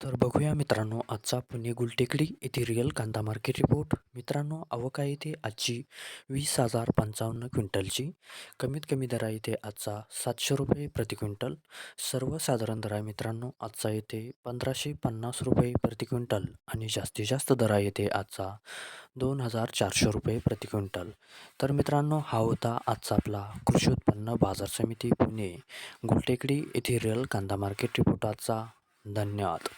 तर बघूया मित्रांनो आजचा पुणे गुलटेकडी येथे रिअल कांदा मार्केट रिपोर्ट मित्रांनो अवका येथे आजची वीस हजार पंचावन्न क्विंटलची. कमीत कमी दरा येथे आजचा सातशे रुपये प्रति क्विंटल. सर्वसाधारण दरा मित्रांनो आजचा येथे पंधराशे पन्नास रुपये प्रति क्विंटल आणि जास्तीत जास्त दरा येथे आजचा दोन हजार चारशे रुपये प्रति क्विंटल. तर मित्रांनो हा होता आजचा आपला कृषी उत्पन्न बाजार समिती पुणे गुलटेकडी येथे रिअल कांदा मार्केट रिपोर्ट आजचा. धन्यवाद.